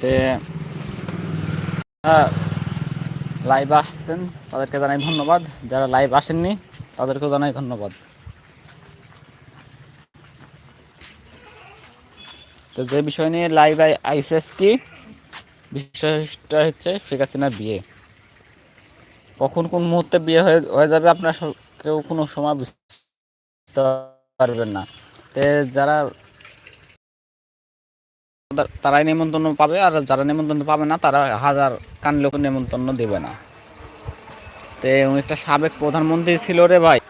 তে লাইভ আসছেন, তাদেরকে জানাই ধন্যবাদ। যারা লাইভ আসেননি, তাদেরকেও জানাই ধন্যবাদ। তো যে বিষয় নিয়ে লাইভ আইসেস কি, বিষয়টা হচ্ছে শেখ হাসিনার বিয়ে। কখন কোন মুহূর্তে বিয়ে হয়ে যাবে আপনার কেউ কোনো সময় বুঝতে পারবেন না। তে যারা তারাই নিমন্ত্রণ পাবে আর যারা নিমন্ত্রণ পাবে না, তারা হাজার কানলেও নিমন্ত্রণ দেবে না। তে একটা সাবেক প্রধানমন্ত্রী ছিল রে ভাই।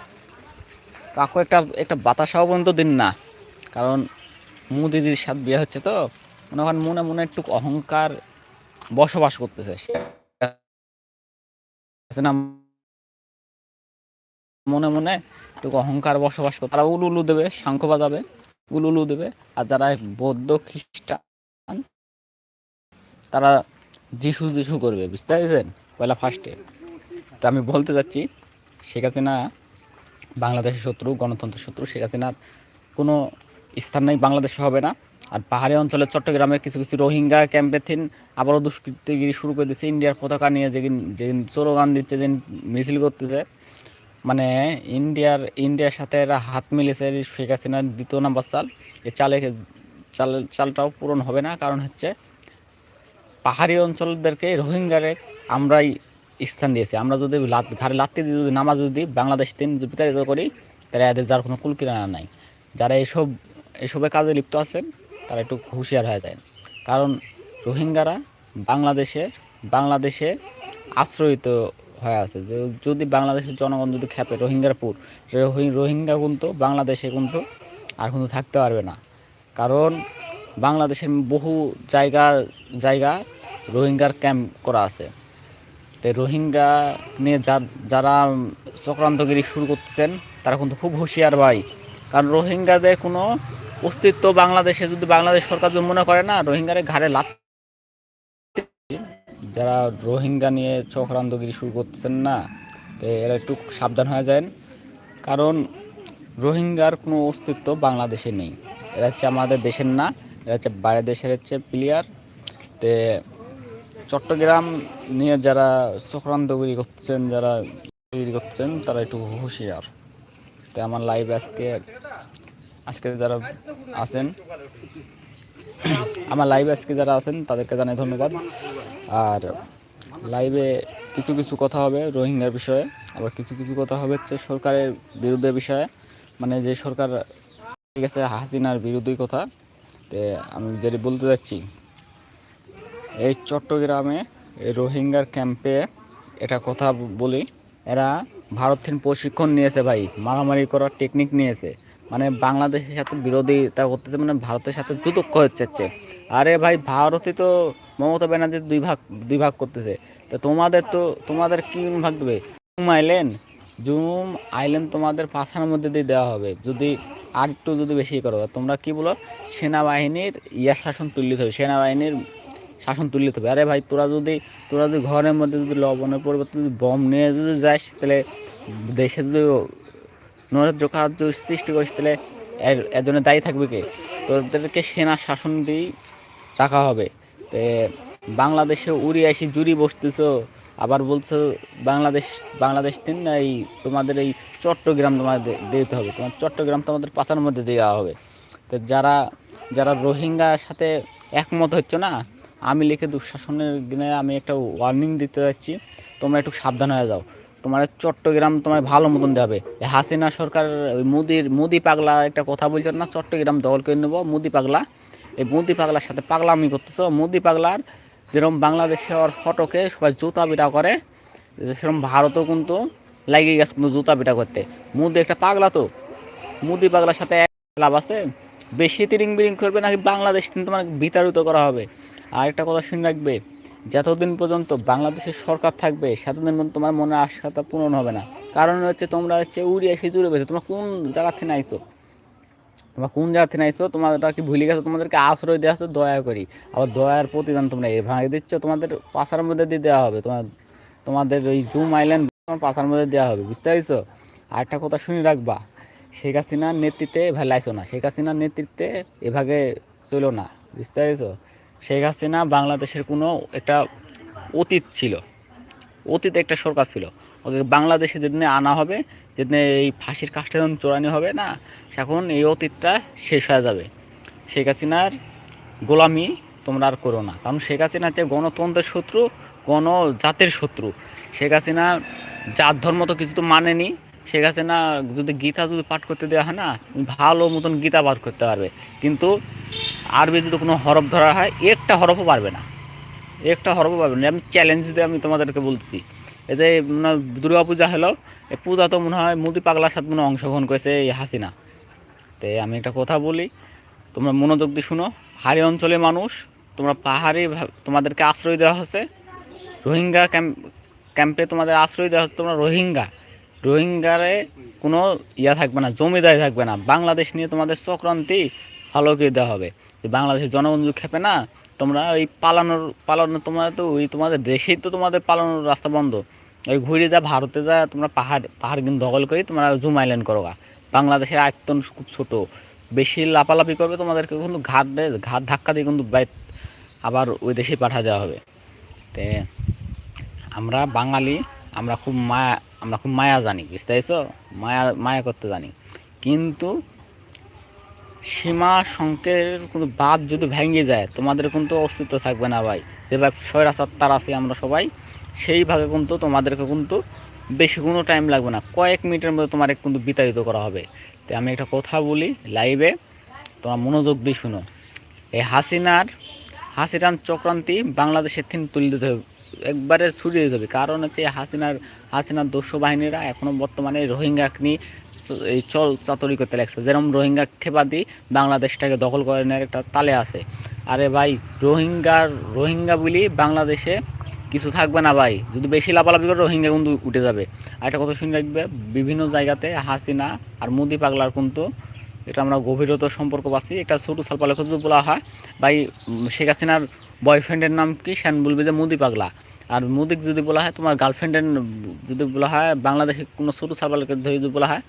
কাকু একটা একটা বাতাসাও পর্যন্ত দিন না। কারণ মোদিদির সাথে বিয়ে হচ্ছে তো। মনে করেন মনে মনে একটু অহংকার বসবাস করতেছে। মনে মনে একটু অহংকার বসবাস করতে তারা উলুলু দেবে শঙ্খ বাজাবে উলুলু দেবে। আর যারা বৌদ্ধ খ্রিস্টান তারা যিশু যিশু করবে, বুঝতে পেরেছেন? পয়লা ফার্স্টে। তা আমি বলতে যাচ্ছি শেখ হাসিনা বাংলাদেশের শত্রু, গণতন্ত্রের শত্রু। শেখ হাসিনার কোনো স্থান নেই, বাংলাদেশে হবে না। আর পাহাড়ি অঞ্চলের চট্টগ্রামের কিছু কিছু রোহিঙ্গা ক্যাম্পে থিন আবারও দুষ্কৃতিগিরি শুরু করে দিচ্ছে ইন্ডিয়ার পতাকা নিয়ে যেদিন যেদিন স্লোগান দিচ্ছে, যেদিন মিছিল করতেছে মানে ইন্ডিয়ার ইন্ডিয়ার সাথে এরা হাত মিলেছে শেখ হাসিনার দ্বিতীয় নাম্বার চাল। এই চালে চাল, চালটাও পূরণ হবে না। কারণ হচ্ছে পাহাড়ি অঞ্চলদেরকে রোহিঙ্গারে আমরাই স্থান দিয়েছি। আমরা যদি লাত, ঘাড়ে লাত্তি যদি নামাজ যদি বাংলাদেশ দিন বিতাড়িত করি, তাহলে এদের যার কোনো কুলকিরানা নাই। যারা এসব এইসবের কাজে লিপ্ত আছেন, তারা একটু হুঁশিয়ার হয়ে যায়। কারণ রোহিঙ্গারা বাংলাদেশে বাংলাদেশে আশ্রয়িত হয়ে আছে। যদি বাংলাদেশের জনগণ যদি খেপে, রোহিঙ্গার পুর রোহিঙ্গা কিন্তু বাংলাদেশে কিন্তু আর কিন্তু থাকতে পারবে না। কারণ বাংলাদেশের বহু জায়গা জায়গা রোহিঙ্গার ক্যাম্প করা আছে। তো রোহিঙ্গা নিয়ে যারা চক্রান্তগিরি শুরু করতেছেন, তারা কিন্তু খুব হুঁশিয়ার ভাই। কারণ রোহিঙ্গাদের কোনো অস্তিত্ব বাংলাদেশে যদি বাংলাদেশ সরকার যদি মনে করে না রোহিঙ্গারে ঘাড়ে লাত যারা রোহিঙ্গা নিয়ে চক্রান্তগিরি শুরু করতেছেন না, তো এরা একটু সাবধান হয়ে যায় কারণ রোহিঙ্গার কোনো অস্তিত্ব বাংলাদেশে নেই। এরা হচ্ছে আমাদের দেশের না, এরা হচ্ছে বাইরের দেশের হচ্ছে প্লেয়ার তে চট্টগ্রাম নিয়ে যারা চক্রান্তগিরি করছেন, যারা তৈরি করছেন, তারা একটু হুঁশিয়ার। তো আমার লাইভ আজকে আজকে যারা আছেন, আমার লাইভে আজকে যারা আছেন, তাদেরকে জানাই ধন্যবাদ। আর লাইভে কিছু কিছু কথা হবে রোহিঙ্গার বিষয়ে, আবার কিছু কিছু কথা হবে হচ্ছে সরকারের বিরুদ্ধে বিষয়ে। মানে যে সরকার ঠিক আছে, হাসিনার বিরোধী কথা। তে আমি যেটি বলতে যাচ্ছি এই চট্টগ্রামে এই রোহিঙ্গার ক্যাম্পে এটা কথা বলি, এরা ভারত থেকে প্রশিক্ষণ নিয়েছে ভাই, মারামারি করার টেকনিক নিয়েছে। মানে বাংলাদেশের সাথে বিরোধিতা করতেছে মানে ভারতের সাথে যুতক্ষ হচ্ছে। আরে ভাই, ভারতই তো মমতা ব্যানার্জি দুই ভাগ দুই ভাগ করতেছে। তো তোমাদের তো, তোমাদের কি ভাগ দেবে? জুম আইল্যান্ড জুম আইল্যান্ড তোমাদের পাশার মধ্যে দিয়ে দেওয়া হবে। যদি আর একটু যদি বেশি করো তোমরা কি বলো? সেনাবাহিনীর ইয়া শাসন তুলিত হবে, সেনাবাহিনীর শাসন তুলিত হবে। আরে ভাই, তোরা যদি তোরা যদি ঘরের মধ্যে যদি লবণের পরিবর্তে যদি বম নিয়ে যদি যাস, তাহলে দেশে যদি নৈরাজ্য কার্য সৃষ্টি করিস, তাহলে এর দায়ী থাকবে কে? তোদেরকে সেনা শাসন দিয়েই রাখা হবে। বাংলাদেশে উড়ি আসি জুড়ি বসতেছো। আবার বলছো, বাংলাদেশ বাংলাদেশ তিন এই তোমাদের এই চট্টগ্রাম তোমাদের দিতে হবে। তোমার চট্টগ্রাম তোমাদের পাশার মধ্যে দেওয়া হবে। তো যারা যারা রোহিঙ্গার সাথে একমত হচ্ছে না, আমি লিখে দুঃশাসনের দিনে আমি একটা ওয়ার্নিং দিতে যাচ্ছি, তোমরা একটু সাবধান হয়ে যাও। তোমার চট্টগ্রাম তোমার ভালো মতন দেবে। হাসিনা সরকার, ওই মোদির, মোদি পাগলা একটা কথা বলছো না, চট্টগ্রাম দখল করে নেব, মোদি পাগলা। এই মোদি পাগলার সাথে পাগলামি করতেছ, মোদি পাগলার যেরকম বাংলাদেশে ওর ফটোকে সবাই জুতা বিটা করে সেরকম ভারতও কিন্তু লাগিয়ে গেছে কিন্তু জুতা বিটা করতে। মুদি একটা পাগলা তো। মুদি পাগলার সাথে লাভ আছে। বেশি তিরিং বিরিং করবে নাকি বাংলাদেশ কিন্তু তোমার বিতাড়িত করা হবে। আর একটা কথা শুনে রাখবে, যতদিন পর্যন্ত বাংলাদেশের সরকার থাকবে, সেতদিন পর্যন্ত তোমার মনে আশাটা পূরণ হবে না। কারণ হচ্ছে তোমরা হচ্ছে উড়িয়ে জুড়ে পেয়েছ তোমরা কোন জায়গা থেকে আইছো তোমরা কোন জায়গা থেকে আইছো তোমাদেরটা কি ভুলে গেছো, তোমাদেরকে আশ্রয় দেওয়া হচ্ছে দয়া করি। আবার দয়ার প্রতিদান তোমরা এভাবে দিচ্ছ, তোমাদের পাশার মধ্যে দিয়ে দেওয়া হবে। তোমার, তোমাদের ওই জুম আইল্যান্ড তোমার পাশার মধ্যে দেওয়া হবে, বুঝতে পারছ? আর একটা কথা শুনে রাখবা, শেখ হাসিনার নেতৃত্বে এভাবে লাইছো না, শেখ হাসিনার নেতৃত্বে এভাবে চলো না, বুঝতে পেরেছ? শেখ হাসিনা বাংলাদেশের কোনো একটা অতীত ছিল, অতীত একটা সরকার ছিল। ওকে বাংলাদেশে যেদিনে আনা হবে, যেদিনে এই ফাঁসির কাজটা যখন চোরানি হবে, না, এখন এই অতীতটা শেষ হয়ে যাবে। শেখ হাসিনার গোলামি তোমরা আর করো না, কারণ শেখ হাসিনা হচ্ছে গণতন্ত্রের শত্রু, গণজাতের শত্রু। শেখ হাসিনা জাত, ধর্ম তো কিছু তো মানেনি। শেখ হাসিনা যদি গীতা যদি পাঠ করতে দেওয়া হয়, না, ভালো মতন গীতা পাঠ করতে পারবে। কিন্তু আরবি যদি কোনো হরফ ধরা হয়, একটা হরফও পারবে না। একটা হরফও পারবে না। আমি চ্যালেঞ্জ দিয়ে আমি তোমাদেরকে বলতেছি। যে মনে হয় দুর্গা পূজা হলো এই পূজা তো মনে হয় মোদি পাগলার সাথে মনে অংশগ্রহণ করেছে এই হাসিনা। তো আমি একটা কথা বলি, তোমরা মনোযোগ দিয়ে শুনো, হারি অঞ্চলের মানুষ, তোমরা পাহাড়ে তোমাদেরকে আশ্রয় দেওয়া হচ্ছে, রোহিঙ্গা ক্যাম্প ক্যাম্পে তোমাদের আশ্রয় দেওয়া হচ্ছে, তোমরা রোহিঙ্গা। রোহিঙ্গারে কোনো ইয়া থাকবে না, জমিদারি থাকবে না, বাংলাদেশ নিয়ে তোমাদের চক্রান্তি ভালো করে দেওয়া হবে বাংলাদেশের জনগণ খেপে না, তোমরা ওই পালানোর পালানোর তোমরা তো ওই তোমাদের দেশেই তো তোমাদের পালানোর রাস্তা বন্ধ। ওই ঘুরে যা, ভারতে যা, তোমরা পাহাড় পাহাড় কিন্তু দখল করে তোমরা জুম আইল্যান্ড করো গা। বাংলাদেশের আয়তন খুব ছোট। বেশি লাপালাপি করবে তোমাদেরকে কিন্তু ঘাট ঘাট ধাক্কা দিয়ে কিন্তু আবার ওই দেশে পাঠা দেওয়া হবে। তে আমরা বাঙালি, আমরা খুব মায়া, আমরা খুব মায়া জানি, বুঝতে মায়া মায়া করতে জানি। কিন্তু সীমা সংকের কিন্তু বাদ যদি ভেঙে যায়, তোমাদের কিন্তু অস্তিত্ব থাকবে না ভাই। যেভাবে স্বৈরাচার আছে আমরা সবাই। সেইভাবে কিন্তু তোমাদেরকে কিন্তু বেশি কোনো টাইম লাগবে না। কয়েক মিনিটের মধ্যে তোমার কিন্তু বিতাড়িত করা হবে। তো আমি একটা কথা বলি লাইভে তোমার মনোযোগ দিয়ে শুনো। এই হাসিনার হাসিনার চক্রান্তি বাংলাদেশের থেকে তুলে দিতে হবে। একবারে ছুটিয়ে দিতে হবে। কারণ হচ্ছে হাসিনার হাসিনার দস্যু বাহিনীরা এখনও বর্তমানে রোহিঙ্গা নিয়ে এই চল চাতরি করতে লাগছে। যেরকম রোহিঙ্গা খেপাদি বাংলাদেশটাকে দখল করে নেওয়ার একটা তালে আছে। আরে ভাই রোহিঙ্গার রোহিঙ্গা বলি বাংলাদেশে কিছু থাকবে না ভাই। যদি বেশি লাফালাফি করে রোহিঙ্গা কিন্তু উঠে যাবে। আর একটা কথা শুনে রাখবে, বিভিন্ন জায়গাতে হাসিনা আর মুদি পাগলার কিন্তু এটা আমরা গভীরত সম্পর্ক পাচ্ছি। এটা ছোটো সালপালে যদি বলা হয়, ভাই শেখ হাসিনার বয়ফ্রেন্ডের নাম কি? সেন বলবে যে মুদি পাগলা। আর মুদিক যদি বলা হয়, তোমার গার্লফ্রেন্ডের যদি বলা হয়, বাংলাদেশে কোনো ছোটো সালপালকে ধরে যদি বলা হয়,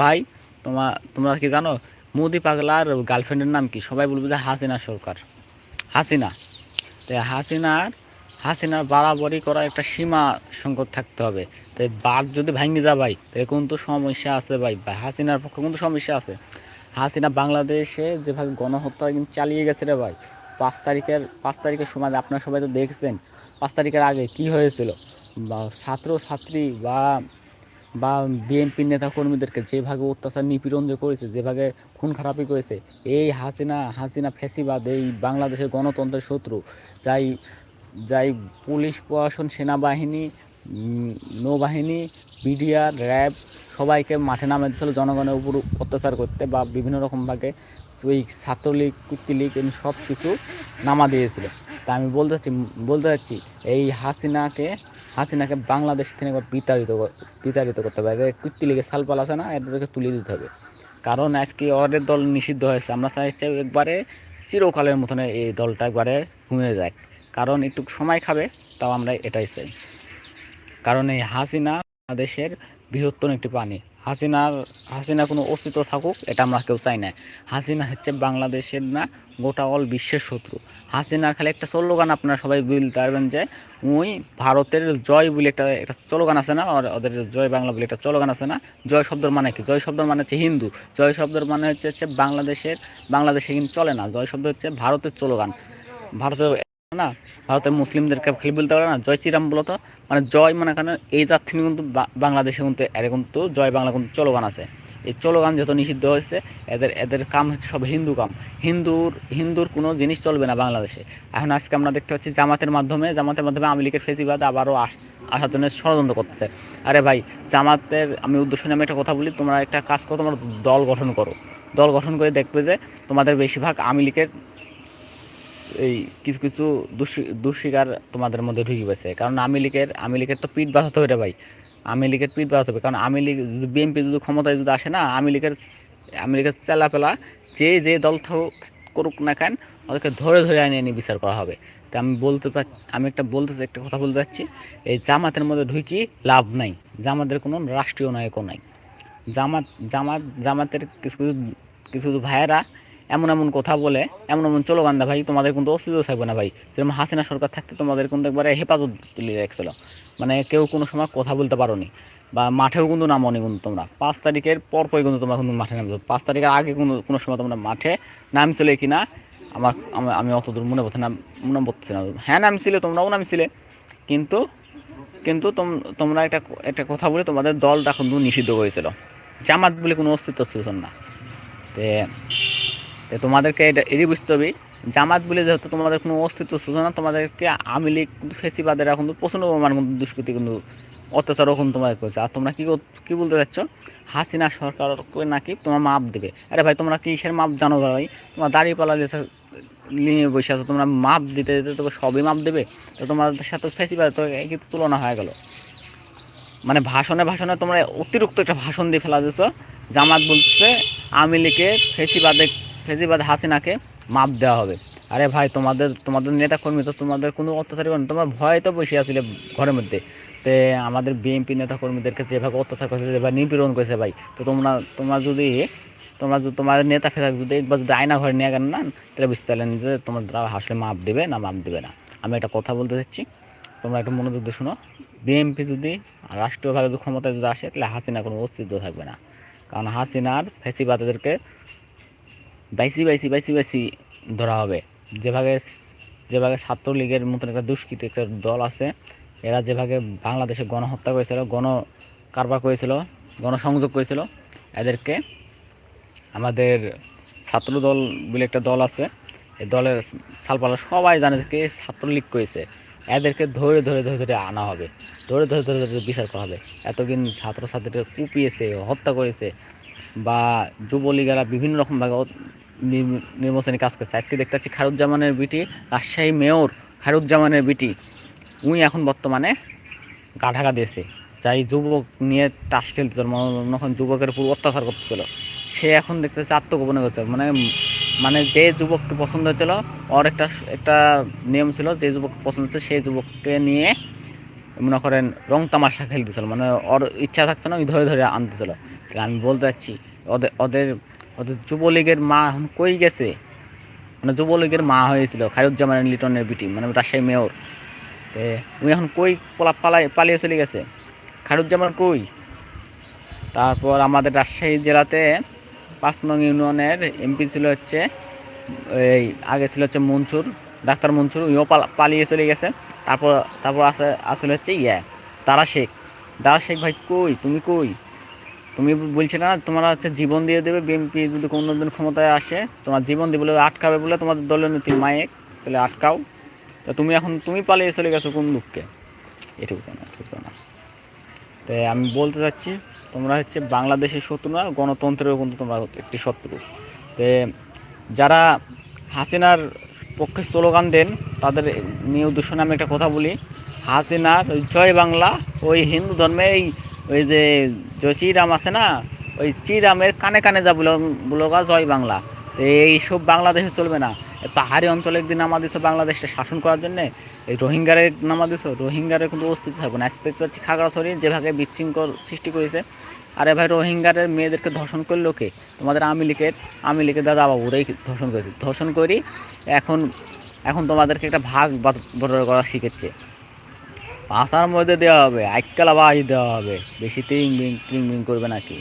ভাই তোমার তোমরা কি জানো, মুদি পাগলার গার্লফ্রেন্ডের নাম কি? সবাই বলবে যে হাসিনা সরকার। হাসিনা। তো হাসিনার হাসিনার বাড়াবাড়ি করা একটা সীমা সংকট থাকতে হবে। তো বার যদি ভাঙে যা ভাই তাহলে কিন্তু সমস্যা আছে ভাই। হাসিনার পক্ষে কিন্তু সমস্যা আছে। হাসিনা বাংলাদেশে যেভাবে গণহত্যা কিন্তু চালিয়ে গেছে রে ভাই। পাঁচ তারিখের পাঁচ তারিখের সময় আপনারা সবাই তো দেখছেন, পাঁচ তারিখের আগে কি হয়েছিল? বা ছাত্র, ছাত্রী বা বা বিএনপি নেতা কর্মীদেরকে যেভাবে অত্যাচার নিপীড়ন যে করেছে যেভাবে খুন খারাপি করেছে, এই হাসিনা হাসিনা ফেসিবাদ এই বাংলাদেশের গণতন্ত্রের শত্রু, যাই যাই পুলিশ প্রশাসন, সেনাবাহিনী নৌবাহিনী, বিডিআর, র্যাব সবাইকে মাঠে নামে দিয়েছিল। জনগণের উপর অত্যাচার করতে বা বিভিন্ন রকমভাবে ওই ছাত্রলীগ কুর্তিলীগ এমনি সব কিছু নামা দিয়েছিল। তা আমি বলতে চাচ্ছি বলতে চাচ্ছি, এই হাসিনাকে হাসিনাকে বাংলাদেশ থেকে বিতাড়িত বিতাড়িত করতে হবে। এদের কুর্তিলীগের সালপাল আছে না, এদেরকে তুলে দিতে হবে। কারণ আজকে ওদের দল নিষিদ্ধ হয়েছে। আমরা চাইছি একবারে চিরকালের মতন এই দলটা একবারে ঘুমিয়ে যায় কারণ একটু সময় খাবে, তাও আমরা এটাই চাই। কারণ এই হাসিনা বাংলাদেশের বৃহত্তম একটি প্রাণী। হাসিনার, হাসিনা কোনো অস্তিত্ব থাকুক, এটা আমরা কেউ চাই না। হাসিনা হচ্ছে বাংলাদেশের না, গোটা অল বিশ্বের শত্রু। হাসিনার খালি একটা স্লোগান আপনারা সবাই বলতে পারবেন যে, ওই ভারতের জয় বলে একটা একটা স্লোগান আছে না ওদের জয় বাংলা বলে একটা স্লোগান আছে না, জয় শব্দের মানে কি? জয় শব্দের মানে হচ্ছে হিন্দু। জয় শব্দের মানে হচ্ছে হচ্ছে বাংলাদেশের, বাংলাদেশে কিন্তু চলে না। জয় শব্দ হচ্ছে ভারতের স্লোগান। ভারতের না ভারতের মুসলিমদেরকে খালি বলতে পারে না, জয় শ্রীরাম বলো তো মানে জয় মানে কেন এই থেকে কিন্তু বাংলাদেশে কিন্তু এর কিন্তু জয় বাংলা কিন্তু চলগান আছে। এই চলগান যত নিষিদ্ধ হয়েছে, এদের এদের কাম হচ্ছে সব হিন্দু কাম। হিন্দুর হিন্দুর কোনো জিনিস চলবে না বাংলাদেশে। এখন আজকে আমরা দেখতে পাচ্ছি জামাতের মাধ্যমে জামাতের মাধ্যমে আওয়ামী লীগের ফেসিবাদ আবারও আস আসার জন্য ষড়যন্ত্র করতেছে। আরে ভাই, জামাতের, আমি উদ্দেশ্য নিয়ে আমি একটা কথা বলি, তোমরা একটা কাজ করো, তোমরা দল গঠন করো। দল গঠন করে দেখবে যে তোমাদের বেশিরভাগ আওয়ামী লীগের এই কিছু কিছু দুঃস্বীকার তোমাদের মধ্যে ঢুকে গেছে। কারণ আওয়ামী লীগের আওয়ামী লীগের তো পিঠ বাঁধাতে হবে ভাই। আওয়ামী লীগের পিঠ বাঁধাতে হবে। কারণ আওয়ামী লীগ যদি বিএনপি যদি ক্ষমতায় যদি আসে না, আওয়ামী লীগের আওয়ামী লীগের চেলাপেলা যে যে দল থাকুক, করুক না কেন, ওদেরকে ধরে ধরে আনিয়ে এনে বিচার করা হবে। তা আমি বলতে আমি একটা বলতে একটা কথা বলতে চাচ্ছি। এই জামাতের মধ্যে ঢুকি লাভ নাই। জামাতের কোনো রাষ্ট্রীয় নায়কও নাই। জামাত জামাত, জামাতের কিছু কিছু কিছু ভাইয়েরা এমন এমন কথা বলে, এমন এমন চলো গান্দা ভাই, তোমাদের কিন্তু অস্তিত্ব থাকবে না ভাই। যেরকম হাসিনা সরকার থাকতে তোমাদের কিন্তু একবারে হেফাজত তুলে রাখছিল মানে কেউ কোনো সময় কথা বলতে পারো নি বা মাঠেও কিন্তু নামনি কিন্তু তোমরা। পাঁচ তারিখের পরপরই কিন্তু তোমরা কিন্তু মাঠে নামছো। পাঁচ তারিখের আগে কোনো কোনো সময় তোমরা মাঠে নামছিলে কি না আমার আমি- আমি অত দূর মনে পড়ছে না, মনে পড়ছে না। হ্যাঁ নামছিলে, তোমরাও নামছিলে। কিন্তু কিন্তু তোম- তোমরা একটা একটা কথা বলে তোমাদের দলটা কিন্তু নিষিদ্ধ করেছিল। জামাত বলে কোনো অস্তিত্ব ছিল না। তে তোমাদেরকে এটা এরই বুঝতে হবে, জামাত বলে যেহেতু তোমাদের কোনো অস্তিত্ব ছিল না, তোমাদেরকে আওয়ামী লীগ, কিন্তু ফেসিবাদেরা কিন্তু প্রচণ্ড পরিমাণ কিন্তু দুষ্কৃতি কিন্তু, অত্যাচারও কিন্তু তোমাদের করেছে। আর তোমরা কী কী বলতে চাচ্ছ? হাসিনা সরকার করে নাকি তোমার মাপ দেবে। আরে ভাই, তোমরা কিসের মাপ জানো ভাই? তোমরা দাঁড়িয়ে পালা নিয়ে বসে আছো, তোমরা মাপ দিতে দিতে তোকে সবই মাপ দেবে? তো তোমাদের সাথে ফেসিবাদ, তো তুলনা হয়ে গেল। মানে ভাষণে ভাষণে তোমরা অতিরিক্ত একটা ভাষণ দিয়ে ফেলা দিয়েছ। জামাত বলছে, আওয়ামী লীগের ফেসিবাদে ফেসিবাদ হাসিনাকে মাপ দেওয়া হবে। আরে ভাই, তোমাদের তোমাদের নেতা কর্মী তো তোমাদের কোনো অত্যাচার করে না। তোমার ভয় তো বসে আসলে ঘরের মধ্যে। তো আমাদের বিএনপি নেতা কর্মীদেরকে যেভাবে অত্যাচার করেছে, যেভাবে নিপীড়ন করেছে ভাই, তো তোমরা তোমরা যদি তোমরা যদি, তোমার নেতা ফেতা যদি একবার যদি আয়না ঘরে নিয়ে গেল না, তাহলে বুঝতে পারলেন যে তোমার আসলে মাপ দেবে না মাপ দেবে না। আমি একটা কথা বলতে চাচ্ছি, তোমরা একটু মনোযোগ দিয়ে শোনো। বিএনপি যদি রাষ্ট্রীয়ভাবে যদি ক্ষমতায় যদি আসে, তাহলে হাসিনা কোনো অস্তিত্ব থাকবে না। কারণ হাসিনার ফেসিবাদীদেরকে বাইসি বাইসি বাইসি বাইসি ধরা হবে। যেভাবে যেভাবে ছাত্রলীগের মতন একটা দুষ্কৃতি একটা দল আছে, এরা যেভাবে বাংলাদেশে গণহত্যা করেছিল গণ কারবার করেছিল, গণসংযোগ করেছিল, এদেরকে আমাদের ছাত্রদল বলে একটা দল আছে এই দলের সালপালা সবাই জানে যে ছাত্রলীগ করেছে। এদেরকে ধরে ধরে ধরে ধরে আনা হবে, ধরে ধরে ধরে ধরে বিচার করা হবে। এতদিন ছাত্রছাত্রীদের কুপিয়েছে, হত্যা করেছে, বা যুবলীগেরা বিভিন্ন রকমভাবে নির্বাচনী কাজ করছে। আজকে দেখতে পাচ্ছি খারুজ্জামানের বিটি, রাজশাহী মেয়র খারুজ্জামানের বিটি। উনি এখন বর্তমানে গা ঢাকা দিয়েছে। যাই যুবক নিয়ে তাস মনে হয় যুবকের উপর অত্যাচার করতেছিল সে এখন দেখতেছে আত্মগোপনে করছে মানে মানে যে যুবককে পছন্দ হচ্ছিল ওর একটা একটা নিয়ম ছিল, যে যুবককে পছন্দ হচ্ছে সেই যুবককে নিয়ে মনে করেন রং তামাশা খেলতেছিল মানে ওর ইচ্ছা থাকছে না, ওই ধরে ধরে আনতেছিল আমি বলতে চাচ্ছি ওদের ওদের ওদের যুবলীগের মা এখন কই গেছে? মানে যুবলীগের মা হয়েছিল, খায়রুজ্জামান লিটনের বিটি মানে রাজশাহী মেয়র। তে উনি এখন কই পলা পালাই পালিয়ে চলে গেছে? খায়রুজ্জামান কই? তারপর আমাদের রাজশাহী জেলাতে পাঁচ নং ইউনিয়নের এমপি ছিল হচ্ছে, এই আগে ছিল হচ্ছে মনসুর, ডাক্তার মনসুর, উনিও পালিয়ে চলে গেছে। তারপর তারপর আসলে হচ্ছে ইয়ে দারা শেখ। দারা শেখ ভাই কই? তুমি কই? তুমি বলছিলে না, তোমরা হচ্ছে জীবন দিয়ে দেবে বিএনপি যদি কোনোদিন ক্ষমতায় আসে, তোমার জীবন দিয়ে বলে আটকাবে বলে তোমাদের দলের নীতি মায়েক তাহলে আটকাও। তা তুমি এখন, তুমি পালিয়ে চলে গেছো কোন দুঃখে? এটুকু না এটুকু না তাই আমি বলতে চাচ্ছি, তোমরা হচ্ছে বাংলাদেশের শত্রু না, গণতন্ত্রেরও কিন্তু তোমরা একটি শত্রু। তে যারা হাসিনার পক্ষে স্লোগান দেন, তাদের নিয়ে উদ্দেশ্যে আমি একটা কথা বলি। হাসিনার জয় বাংলা, ওই হিন্দু ধর্মে এই ওই যে শ্রীরাম আছে না, ওই চিরামের কানে কানে যা বলগা জয় বাংলা। তো এইসব বাংলাদেশে চলবে না। পাহাড়ি অঞ্চলে একদিন নামা দিছো বাংলাদেশটা শাসন করার জন্য এই রোহিঙ্গারে নামা দিছো রোহিঙ্গারে কিন্তু অস্তিত্ব থাকবে না। আজকে দেখতে পাচ্ছি খাগড়াছড়ি যেভাবে বিশৃঙ্খল সৃষ্টি করেছে। আরে ভাই রোহিঙ্গারের মেয়েদেরকে ধর্ষণ করল কে? তোমাদের আওয়ামী লীগের আওয়ামী লীগের দাদা বাবুরাই ধর্ষণ করেছে? ধর্ষণ করি এখন এখন তোমাদেরকে একটা ভাগ বদল করা শিখেছে। পাশার মধ্যে দেওয়া হবে আইকালা বাজ দেওয়া হবে। বেশি ত্রিং বিং ত্রিং বিং করবে নাকি?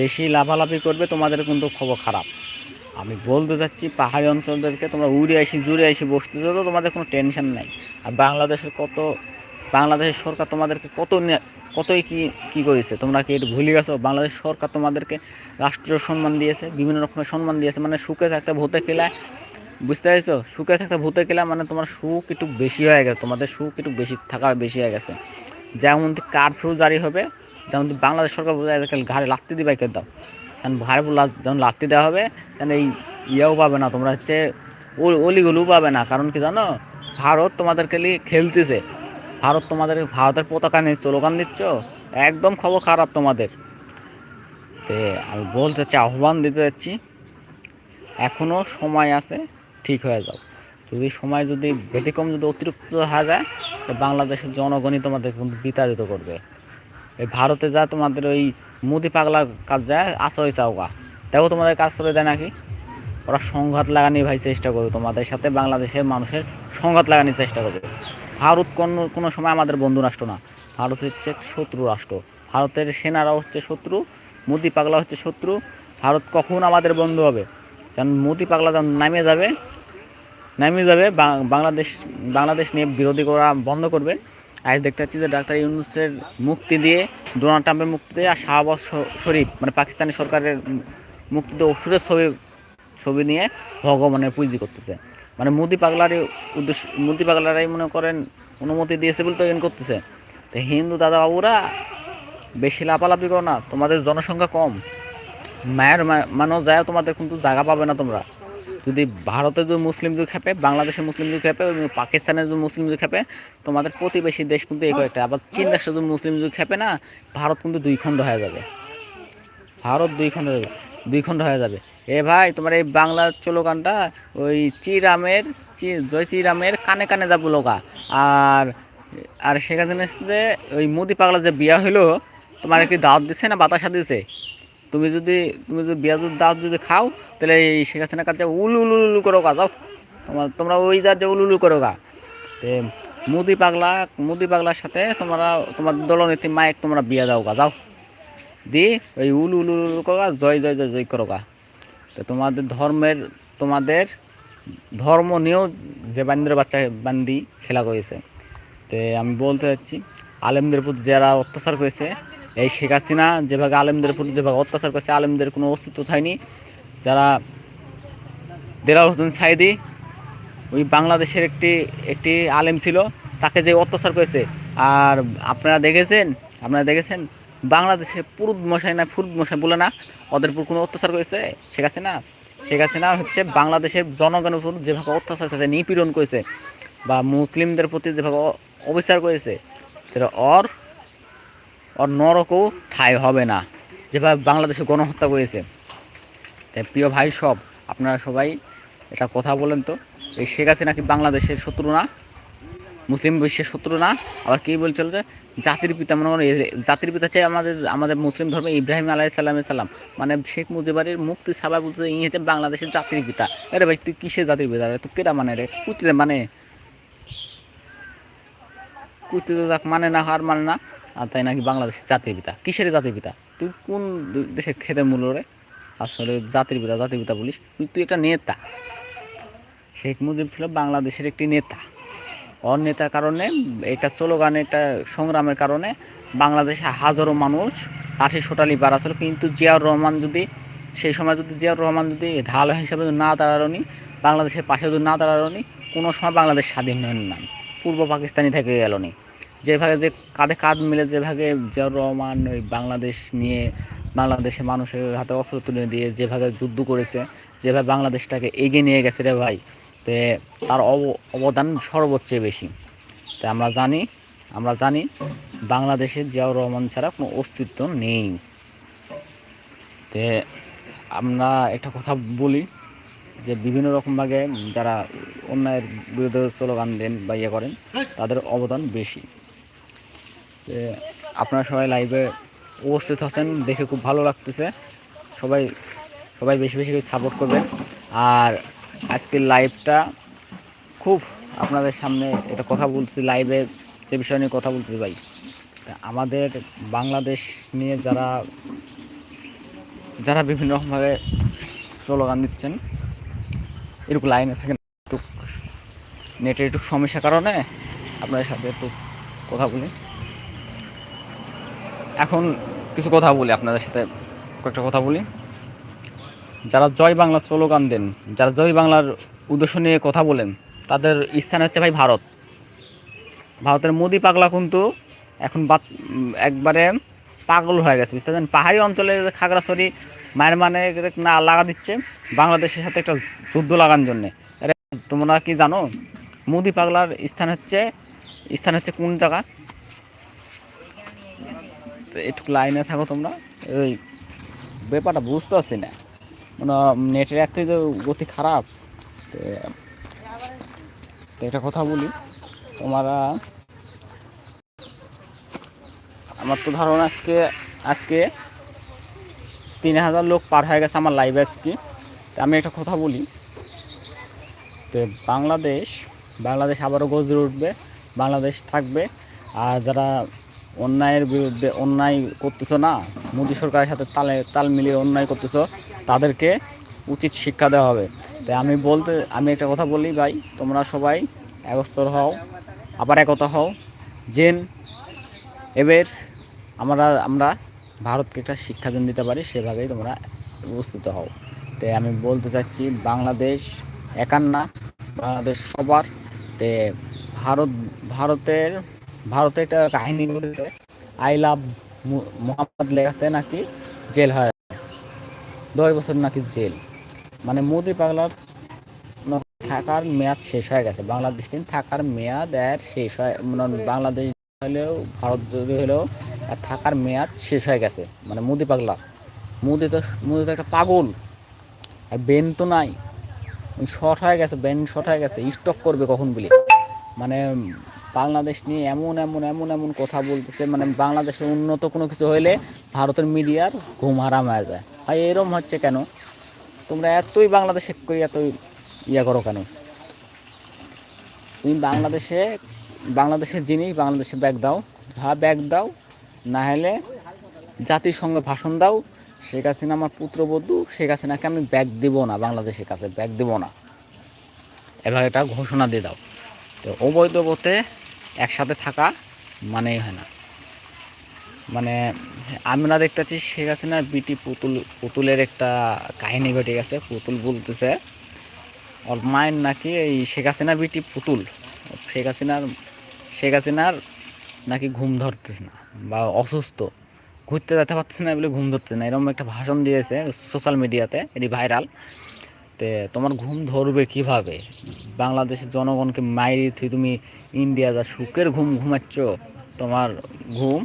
বেশি লাফালাফি করবে, তোমাদের কিন্তু খবর খারাপ। আমি বলতে চাচ্ছি, পাহাড়ি অঞ্চলদেরকে তোমরা উড়ে আসি জুড়ে আসি বসতেছো তো তোমাদের কোনো টেনশন নাই। আর বাংলাদেশের কত, বাংলাদেশের সরকার তোমাদেরকে কত কতই কি কি করেছে? তোমরা কি একটু ভুলে গেছো? বাংলাদেশ সরকার তোমাদেরকে রাষ্ট্রীয় সম্মান দিয়েছে, বিভিন্ন রকমের সম্মান দিয়েছে মানে সুখে থাকতে ভূতে খেলায় বুঝতে পারছ? সুখে থাকতে ভূতে খেলা মানে তোমার সুখ একটু বেশি হয়ে গেছে, তোমাদের সুখ একটু বেশি থাকা বেশি হয়ে গেছে। যেমন কারফিউ জারি হবে, যেমন বাংলাদেশ সরকার বলে ঘাড়ে লাত্তি দিবে কে দাও। কারণ ঘাড়ে যখন লাত্তি দেওয়া হবে তখন এই ইয়েও পাবে না, তোমরা হচ্ছে অলিগুলোও পাবে না। কারণ কি জানো? ভারত তোমাদেরকে নিয়ে খেলতেছে। ভারত তোমাদের ভারতের পতাকা নিয়ে স্লোগান দিচ্ছ, একদম খবর খারাপ তোমাদের। তে আমি বলতে চাচ্ছি আহ্বান দিতে যাচ্ছি এখনও সময় আছে ঠিক হয়ে যাও। যদি সময় যদি ব্যতিক্রম যদি অতিরিক্ত হয়ে যায়, তো বাংলাদেশের জনগণই তোমাদের কিন্তু বিতাড়িত করবে। এই ভারতে যা তোমাদের ওই মুদি পাগলা কাজ যায়, আশ্রয় চাওগা তাও তোমাদের কাজ করে দেয় নাকি? ওরা সংঘাত লাগানোর ভাই চেষ্টা করবে তোমাদের সাথে, বাংলাদেশের মানুষের সংঘাত লাগানোর চেষ্টা করবে। ভারত কোনো কোনো সময় আমাদের বন্ধু রাষ্ট্র না। ভারত হচ্ছে শত্রু রাষ্ট্র। ভারতের সেনারা হচ্ছে শত্রু, মোদি পাগলা হচ্ছে শত্রু। ভারত কখন আমাদের বন্ধু হবে? কারণ মোদি পাগলা যখন নামে যাবে নামে যাবে বাংলাদেশ বাংলাদেশ নিয়ে বিরোধী করা বন্ধ করবে। আজ দেখতে পাচ্ছি যে ডাক্তার ইউনুসের মুক্তি দিয়ে, ডোনাল্ড ট্রাম্পের মুক্তি দিয়ে আর শাহবাজ শরীফ মানে পাকিস্তানি সরকারের মুক্তি দিয়ে অসুরের ছবি ছবি নিয়ে ভগবানের পুঁজি করতেছে। মানে মোদি পাগলারই উদ্দেশ্য, মোদি পাগলারাই মনে করেন অনুমতি দিয়েছে বলে তো এন করতেছে। তো হিন্দু দাদা বাবুরা বেশি লাফালাফি করো না, তোমাদের জনসংখ্যা কম। মায়ের মানুষ যায় তোমাদের কিন্তু জায়গা পাবে না তোমরা। যদি ভারতে যদি মুসলিম যদি খেপে বাংলাদেশের মুসলিম যদি খেপে পাকিস্তানের যদি মুসলিম যদি খেপে, তোমাদের প্রতিবেশী দেশ কিন্তু এই কয়েকটা আবার চীন রাষ্ট্র যদি মুসলিম যদি খেপে না, ভারত কিন্তু দুই খণ্ড হয়ে যাবে। ভারত দুই খণ্ড হয়ে যাবে, দুই খণ্ড হয়ে যাবে। এ ভাই, তোমার এই বাংলা চলোগানটা, ওই চিরামের, চি, জয় চিরামের কানে কানে যাব লোকা আর আর সেখানে যে ওই মোদি পাগলা যে বিয়া হইল, তোমার কি দাওয়াত দিছে না বাতাসা দিছে? তুমি যদি তুমি যদি বিয়া যদি দাওয়াত যদি খাও, তাহলে এই শেখ হাসিনার কাছে উলু উলু উলু করো গা, যাও। তোমার, তোমরা ওই যা উলু উলু করো গা। তে মুদি পাগলা, মুদি পাগলার সাথে তোমরা, তোমার দলনীতি মায়ের তোমরা বিয়া দাও গা, যাও। দি ওই উলু উলু উলু করো গা, জয় জয় জয় জয় করো গা। তো তোমাদের ধর্মের, তোমাদের ধর্ম নিয়েও যে বান্দির বাচ্চা, বান্দি খেলা করেছে। তো আমি বলতে চাচ্ছি, আলেমদের প্রতি যারা অত্যাচার করেছে এই শেখ হাসিনা যেভাবে আলেমদের প্রতি যেভাবে অত্যাচার করছে, আলেমদের কোনো অস্তিত্ব থায়নি। যারা দেলাল হোসেন সাইদি, ওই বাংলাদেশের একটি একটি আলেম ছিল, তাকে যে অত্যাচার করেছে। আর আপনারা দেখেছেন আপনারা দেখেছেন বাংলাদেশে পুরুদ মশাই না ফুরুদ মশাই বলে না, ওদের উপর কোনো অত্যাচার করেছে শেখ হাসিনা? শেখ হাসিনা হচ্ছে বাংলাদেশের জনগণের উপর যেভাবে অত্যাচার করেছে, নিপীড়ন করেছে, বা মুসলিমদের প্রতি যেভাবে অবিচার করেছে, সেটা অর ওর নরকও ঠাই হবে না। যেভাবে বাংলাদেশে গণহত্যা করেছে। প্রিয় ভাই সব, আপনারা সবাই এটা কথা বলেন তো। এই শেখ হাসিনা কি বাংলাদেশের শত্রু না? মুসলিম বিশ্বের শত্রু না? আবার কি বলছিল যে জাতির পিতা, মনে করেন জাতির পিতা চাই আমাদের আমাদের মুসলিম ধর্মে ইব্রাহিম আলাই সাল্লামের সাল্লাম মানে শেখ মুজিবারের মুক্তি সাবা বলতে ই হচ্ছে বাংলাদেশের জাতির পিতা। আরে ভাই, তুই কিসের জাতির পিতা রে? তুই কেটা মানে রে? কুতিরে মানে? কুতি যাক মানে না, হার মানে না। আর তাই নাকি বাংলাদেশের জাতির পিতা? কিসের জাতির পিতা? তুই কোন দেশের খেতে মূল্য রে? আসলে জাতির পিতা জাতির পিতা বলিস। তুই একটা নেতা। শেখ মুজিব ছিল বাংলাদেশের একটি নেতা। ওর নেতার কারণে, এটা স্লোগান, এটা সংগ্রামের কারণে বাংলাদেশে হাজারো মানুষ লাঠি সোটালি বাড়া ছিল কিন্তু জিয়াউর রহমান যদি, সেই সময় যদি জিয়াউর রহমান যদি ঢাল হিসাবে না দাঁড়ানি বাংলাদেশের পাশে যদি না দাঁড়ানি কোনো সময় বাংলাদেশ স্বাধীন হন না। পূর্ব পাকিস্তানি থেকে গেল নি যেভাবে যে কাঁধে কাঁধ মিলে যেভাবে জিয়াউর রহমান ওই বাংলাদেশ নিয়ে বাংলাদেশের মানুষের হাতে অস্ত্র তুলে দিয়ে যেভাবে যুদ্ধ করেছে যেভাবে বাংলাদেশটাকে এগিয়ে নিয়ে গেছে রে ভাই, তে তার অব- অবদান সর্বোচ্চ বেশি। তাই আমরা জানি আমরা জানি বাংলাদেশে জিয়াউর রহমান ছাড়া কোনো অস্তিত্ব নেই। তে আমরা একটা কথা বলি যে বিভিন্ন রকমভাবে যারা অন্যায়ের বিরুদ্ধে স্লোগান দেন বা ইয়ে করেন, তাদের অবদান বেশি। তে আপনারা সবাই লাইভে উপস্থিত আছেন, দেখে খুব ভালো লাগতেছে। সবাই সবাই বেশি বেশি সাপোর্ট করবেন। আর আজকের লাইভটা খুব আপনাদের সামনে এটা কথা বলছি লাইভে যে বিষয় নিয়ে কথা বলতে ভাই। আমাদের বাংলাদেশ নিয়ে যারা যারা বিভিন্ন রকমভাবে স্লোগান দিচ্ছেন এরকম লাইনে থাকেন একটু নেটের একটু সমস্যার কারণে আপনাদের সাথে একটু কথা বলি। এখন কিছু কথা বলি, আপনাদের সাথে কয়েকটা কথা বলি। যারা জয় বাংলা স্লোগান দেন, যারা জয় বাংলার উদ্দেশ্য নিয়ে কথা বলেন, তাদের স্থান হচ্ছে ভাই ভারত। ভারতের মোদি পাগলা কিন্তু এখন একবারে পাগল হয়ে গেছে, বুঝতে পারছেন? পাহাড়ি অঞ্চলে খাগড়াছড়ি মায়ের মানে না লাগা দিচ্ছে, বাংলাদেশের সাথে একটা যুদ্ধ লাগানোর জন্যে। তোমরা কি জানো, মোদি পাগলার স্থান হচ্ছে স্থান হচ্ছে কোন জায়গা? একটু লাইনে থাকো তোমরা। ওই ব্যাপারটা বুঝতে পারছি না। মানে নেটের এতই তো গতি খারাপ। তো একটা কথা বলি, তোমরা আমার তো ধারণা আজকে আজকে তিন হাজার লোক পার হয়ে গেছে আমার লাইভ আজকে। তা আমি একটা কথা বলি, তো বাংলাদেশ বাংলাদেশ আবারও গজরে উঠবে, বাংলাদেশ থাকবে। আর যারা অন্যায়ের বিরুদ্ধে অন্যায় করতেছো না? মোদী সরকারের সাথে তালে তাল মিলিয়ে অন্যায় করতেছো, তাদেরকে উচিত শিক্ষা দেওয়া হবে। তাই আমি বলতে, আমি একটা কথা বলি ভাই, তোমরা সবাই একস্তর হও, আবার একতা হও। জেন এবার আমরা আমরা ভারতকে একটা শিক্ষা দান দিতে পারি, সেভাবেই তোমরা উপস্থিত হও। তাই আমি বলতে চাচ্ছি, বাংলাদেশ একান্না, বাংলাদেশ সবার। তে ভারত, ভারতের ভারতে একটা কাহিনী বলেছে আই লাভ মোহাম্মদ লেখাতে নাকি জেল হয়। দশ বছর নাকি জেল। মানে মোদি পাগলার থাকার মেয়াদ শেষ হয়ে গেছে। বাংলাদেশ দিন থাকার মেয়াদ আর শেষ হয় মানে বাংলাদেশ হলেও, ভারত জুড়ে হলেও থাকার মেয়াদ শেষ হয়ে গেছে। মানে মোদি পাগলা। মোদি তো মোদি তো একটা পাগল। আর বেন তো নাই। শর্ট হয়ে গেছে বেন শর্ট হয়ে গেছে। স্টক করবে কখন বলি? মানে বাংলাদেশ নিয়ে এমন এমন এমন এমন কথা বলতেছে মানে বাংলাদেশে উন্নত কোনো কিছু হইলে ভারতের মিডিয়ার ঘুম হারাম হয়ে যায়। ভাই, এরম হচ্ছে কেন? তোমরা এতই বাংলাদেশে করি এতই ইয়া করো কেন? তুমি বাংলাদেশে, বাংলাদেশের জিনিস বাংলাদেশে ব্যাগ দাও ভা ব্যাগ দাও, না হলে জাতিসংঘে ভাষণ দাও, শেখ হাসিনা আমার পুত্রবধূ শেখ হাসিনাকে আমি ব্যাগ দিব না, বাংলাদেশের কাছে ব্যাগ দিব না। এবার এটা ঘোষণা দিয়ে দাও। তো অবৈধ পথে একসাথে থাকা মানেই হয় না। মানে আমরা দেখতেছি শেখ হাসিনার বিটি পুতুল, পুতুলের একটা কাহিনী ঘটে গেছে। পুতুল বলতেছে, ওর মায়ের নাকি এই শেখ হাসিনার বিটি পুতুল। শেখ হাসিনার শেখ হাসিনার নাকি ঘুম ধরতেছে না বা অসুস্থ। ঘুরতে যেতে পারতেছে না বলে ঘুম ধরতেছে না। এরকম একটা ভাষণ দিয়েছে সোশ্যাল মিডিয়াতে এটি ভাইরাল তে তোমার ঘুম ধরবে কীভাবে? বাংলাদেশের জনগণকে মাইরি থুই তুমি ইন্ডিয়া যা সুখের ঘুম ঘুমাচ্ছ, তোমার ঘুম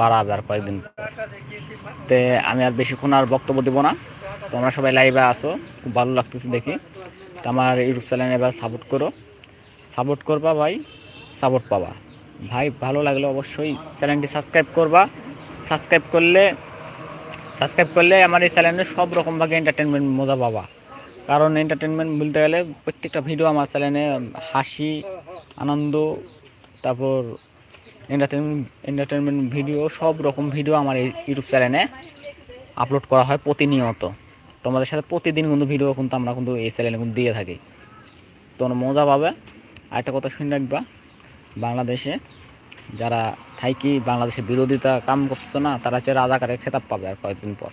বাড়াবে আর কয়েকদিন। তে আমি আর বেশিক্ষণ আর বক্তব্য দেবো না। তোমরা সবাই লাইভে আসো, খুব ভালো লাগতেছে দেখি। তো আমার ইউটিউব চ্যানেল এবার সাপোর্ট করো। সাপোর্ট করবা ভাই সাপোর্ট পাবা। ভাই, ভালো লাগলে অবশ্যই চ্যানেলটি সাবস্ক্রাইব করবা। সাবস্ক্রাইব করলে সাবস্ক্রাইব করলে আমার এই চ্যানেলে সব রকমভাবে এন্টারটেনমেন্ট মজা পাবা। কারণ এন্টারটেনমেন্ট বলতে গেলে প্রত্যেকটা ভিডিও আমার চ্যানেলে হাসি, আনন্দ, তারপর এন্টারটেনমেন্ট এন্টারটেনমেন্ট ভিডিও সব রকম ভিডিও আমার এই ইউটিউব চ্যানেলে আপলোড করা হয় প্রতিনিয়ত। তোমাদের সাথে প্রতিদিন কিন্তু ভিডিও কিন্তু আমরা কিন্তু এই চ্যানেলে কিন্তু দিয়ে থাকি। তোমরা মজা পাবে। আর একটা কথা শুনে রাখবা, বাংলাদেশে যারা থাইকি বাংলাদেশের বিরোধিতা কাম করছে না, তারা হচ্ছে রাজাকারের খেতাব পাবে আর কয়েকদিন পর।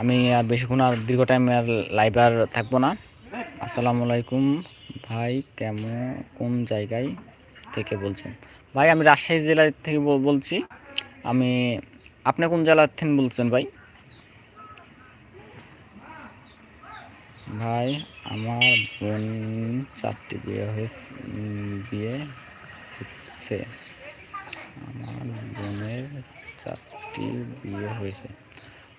আমি আর বেশিক্ষণ আর দীর্ঘ টাইম আর লাইভ আর থাকব না। আসসালামু আলাইকুম ভাই, কেমন, কোন জায়গায় থেকে বলছেন? ভাই, আমি রাজশাহী জেলা থেকে বলছি। আমি, আপনি কোন জেলা থেকে বলছেন ভাই? ভাই, আমার বোন চারটি বিয়ে হয়েছে, বিয়ে হচ্ছে। আমার বোনের চারটি বিয়ে হয়েছে।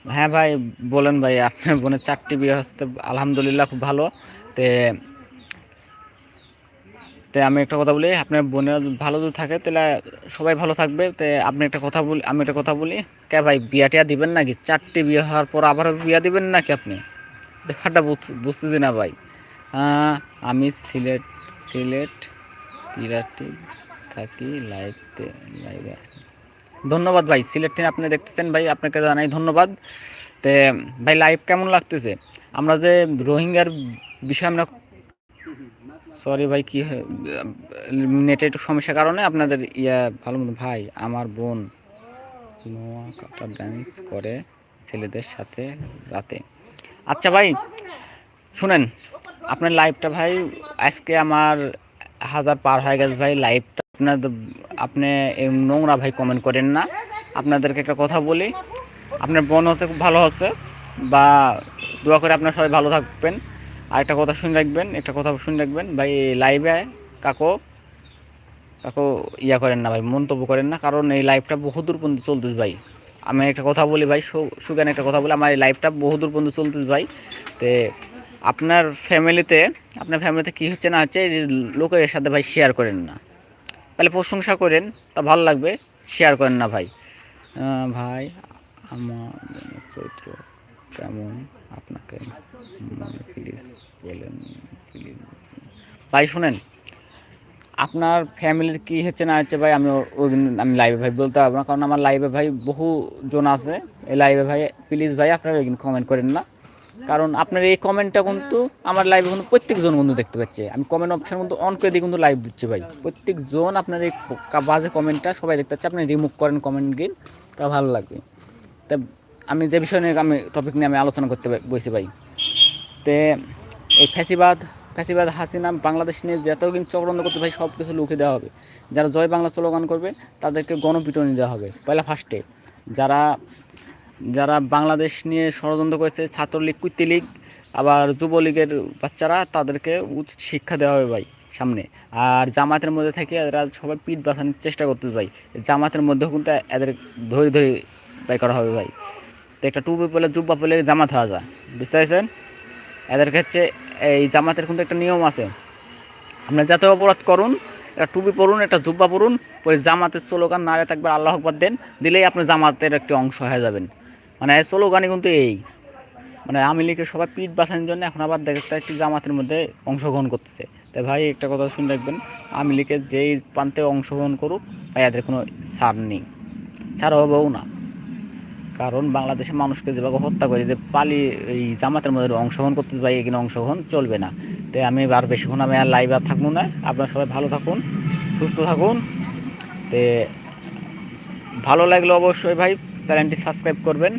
হ্যাঁ ভাই, বলেন ভাই, আপনার বোনের চারটি বিয়ে হচ্ছে আলহামদুলিল্লাহ খুব ভালো। তে তে আমি একটা কথা বলি, আপনার বোনের ভালো যদি থাকে, তাহলে সবাই ভালো থাকবে। তে, আপনি একটা কথা বলি, আমি একটা কথা বলি, কে ভাই বিয়া টিয়া দিবেন নাকি? চারটি বিয়ে হওয়ার পর আবার বিয়া দিবেন নাকি আপনি? ব্যাপারটা বুঝ- বুঝতেছি না ভাই। আমি সিলেট সিলেট কিরাটি থাকি লাইভতে লাইভে ধন্যবাদ ভাই, সিলেট থেকে আপনি দেখতেছেন ভাই, আপনাকে জানাই ধন্যবাদ। তে, ভাই লাইভ কেমন লাগতেছে? আমরা যে রোহিঙ্গার বিষয়ে আমরা সরি ভাই, কি নেটে একটু সমস্যার কারণে আপনাদের ইয়া ভালো মতো ভাই, আমার বোন নোয়া কাটা ড্যান্স করে ছেলেদের সাথে রাতে। আচ্ছা ভাই, শুনেন, আপনার লাইভটা ভাই, আজকে আমার হাজার পার হয়ে গেছে ভাই লাইভটা আপনাদের আপনি নোংরা ভাই কমেন্ট করেন না। আপনাদেরকে একটা কথা বলি, আপনার বোন হচ্ছে খুব ভালো হচ্ছে, বা দোয়া করে আপনার সবাই ভালো থাকবেন। আর একটা কথা শুনে রাখবেন, একটা কথা শুনে রাখবেন, ভাই লাইভে কাকো কাকো ইয়া করেন না ভাই, মন্তব্য করেন না, কারণ এই লাইভটা বহুদূর পর্যন্ত চলতেছে ভাই। আমি একটা কথা বলি ভাই সুগান একটা কথা বলি, আমার এই লাইভটা বহুদূর পর্যন্ত চলতেছে ভাই। তে আপনার ফ্যামিলিতে আপনার ফ্যামিলিতে কী হচ্ছে না হচ্ছে লোকের সাথে ভাই শেয়ার করেন না। তাহলে প্রশংসা করেন, তা ভালো লাগবে শেয়ার করেন না ভাই। ভাই, আমার চরিত্র কেমন? আপনাকে প্লিজ বলেন প্লিজ ভাই, শুনেন, আপনার ফ্যামিলির কি হচ্ছে না হচ্ছে ভাই, আমি আমি লাইভে ভাই বলতে পারব না, কারণ আমার লাইভে ভাই বহু জন আছে। এই লাইভে ভাই প্লিজ ভাই, আপনারা কমেন্ট করেন না। কারণ আপনার এই কমেন্টটা কিন্তু আমার লাইভে কিন্তু প্রত্যেকজন বন্ধু দেখতে পাচ্ছে। আমি কমেন্ট অপশন কিন্তু অন করে দিয়ে কিন্তু লাইভ দিচ্ছি ভাই। প্রত্যেকজন আপনার এই বাজে কমেন্টটা সবাই দেখতে পাচ্ছে। আপনি রিমুভ করেন কমেন্ট গিন তা ভালো লাগবে। তা আমি যে বিষয় নিয়ে আমি টপিক নিয়ে আমি আলোচনা করতে বসি ভাই। তে এই ফ্যাসিবাদ ফ্যাসিবাদ হাসিনা বাংলাদেশ নিয়ে যত কিন্তু চক্রান্ত করতে ভাই সব কিছু লুকিয়ে দেওয়া হবে। যারা জয় বাংলা স্লোগান করবে, তাদেরকে গণপিটনি দেওয়া হবে। পয়লা ফার্স্টে যারা যারা বাংলাদেশ নিয়ে ষড়যন্ত্র করেছে, ছাত্রলীগ কুত্তি লীগ আবার যুবলীগের বাচ্চারা, তাদেরকে উচিত শিক্ষা দেওয়া হবে ভাই, সামনে। আর জামাতের মধ্যে থেকে এরা সবাই পিঠ বাঁচানোর চেষ্টা করতেছে ভাই। জামাতের মধ্যেও কিন্তু এদের ধরে ধরে বাই করা হবে ভাই। তো একটা টুপি পেলে জুব্বা পেলে জামাত হওয়া যায়, বুঝতে পারছেন? এদের হচ্ছে এই জামাতের কিন্তু একটা নিয়ম আছে। আপনার যাতে অপরাধ করুন, একটা টুপি পরুন, একটা জুব্বা পরুন, পরে জামাতের স্লোগান, নারে থাকবে, আল্লাহ আকবর দেন, দিলেই আপনি জামাতের একটি অংশ হয়ে যাবেন। মানে এই স্লোগানই কিন্তু এই মানে আমি লিখে সবাই পিঠ বাঁচানোর জন্য এখন আবার দেখতে পাচ্ছি জামাতের মধ্যে অংশগ্রহণ করতেছে। তাই ভাই, একটা কথা শুনে রাখবেন আমি লিখে যেই প্রান্তে অংশগ্রহণ করুক, ভাই, এদের কোনো ছাড় নেই। ছাড় হবেও না। কারণ বাংলাদেশের মানুষকে যেভাবে হত্যা করে যে পালি এই জামাতের মধ্যে অংশগ্রহণ করতে পারি এখানে অংশগ্রহণ চলবে না। তাই আমি আর বেশিক্ষণ আমি আর লাইভ আর থাকব না। আপনারা সবাই ভালো থাকুন, সুস্থ থাকুন। তে ভালো লাগল অবশ্যই ভাই চ্যানেলটি সাবস্ক্রাইব করবেন।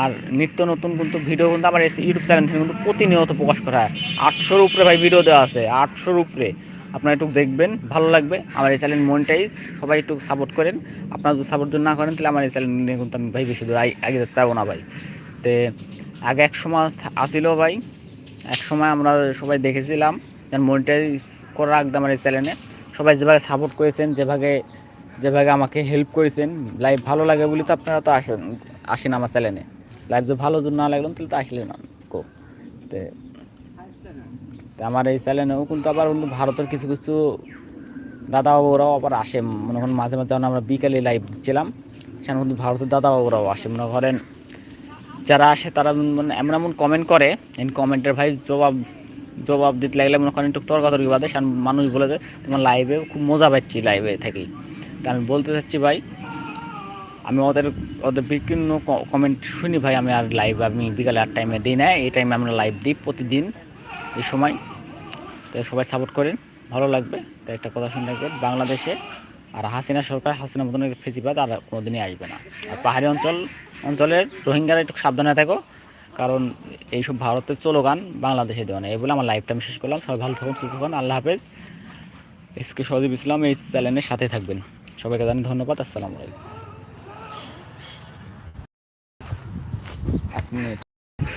আর নিত্য নতুন কিন্তু ভিডিও কিন্তু আমার ইউটিউব চ্যানেল থেকে কিন্তু প্রতিনিয়ত প্রকাশ করা হয়। আটশোর উপরে ভাই ভিডিও দেওয়া আছে, আটশোর উপরে। আপনারা একটু দেখবেন, ভালো লাগবে। আমার এই চ্যানেল মনিটাইজ সবাই একটু সাপোর্ট করেন। আপনারা যদি সাপোর্ট যদি না করেন, তাহলে আমার এই চ্যানেল নিয়ে কিন্তু আমি ভাই বেশি দূর আগে যেতে পারব না ভাই। তে আগে এক সময় আসিল ভাই, এক সময় আমরা সবাই দেখেছিলাম, যেন মনিটাইজ করা রাখতাম আমার এই চ্যানেলে সবাই যেভাবে সাপোর্ট করেছেন, যেভাবে যেভাবে আমাকে হেল্প করেছেন লাইভ ভালো লাগে বলে তো আপনারা তো আসেন আসেন আমার চ্যানেলে লাইভ যদি ভালো যদি না লাগল তাহলে তো আসলে না, কো। তে আমার এই চ্যানেলেও কিন্তু আবার কিন্তু ভারতের কিছু কিছু দাদা বাবুরাও আবার আসে। মনে করেন মাঝে মাঝে আমরা বিকালে লাইভ দিচ্ছিলাম সেখানে কিন্তু ভারতের দাদা বাবুরাও আসে। মনে করেন যারা আসে তারা মানে এমন এমন কমেন্ট করে। এই কমেন্টের ভাই জবাব জবাব দিতে লাগলে মনে করেন একটু তর্কাতর্কি বাদে। মানুষ বলে যে, তোমার লাইভে খুব মজা পাচ্ছি লাইভে থেকেই তা আমি বলতে চাচ্ছি ভাই, আমি ওদের ওদের বিভিন্ন কমেন্ট শুনি ভাই, আমি আর লাইভ আমি বিকালে আট টাইমে দিই না, এই টাইমে আমরা লাইভ দিই প্রতিদিন, এই সময়। তো সবাই সাপোর্ট করেন, ভালো লাগবে। তো একটা কথা শুনে রাখবেন, বাংলাদেশে আর হাসিনা সরকার হাসিনা মতন ফেসিবাদ আর কোনোদিনই আসবে না। আর পাহাড়ি অঞ্চল, অঞ্চলের রোহিঙ্গারা একটু সাবধানে থাকো, কারণ এইসব ভারতের চলোগান বাংলাদেশে দেওয়া নেই। এই বলে আমার লাইফটা আমি শেষ করলাম। সবাই ভালো থাকুন, সুস্থ থাকুন। আল্লাহ হাফেজ। এসকে সজীব ইসলাম এই চ্যানেলের সাথে থাকবেন। সবাইকে জানি ধন্যবাদ আসসালামু আলাইকুম।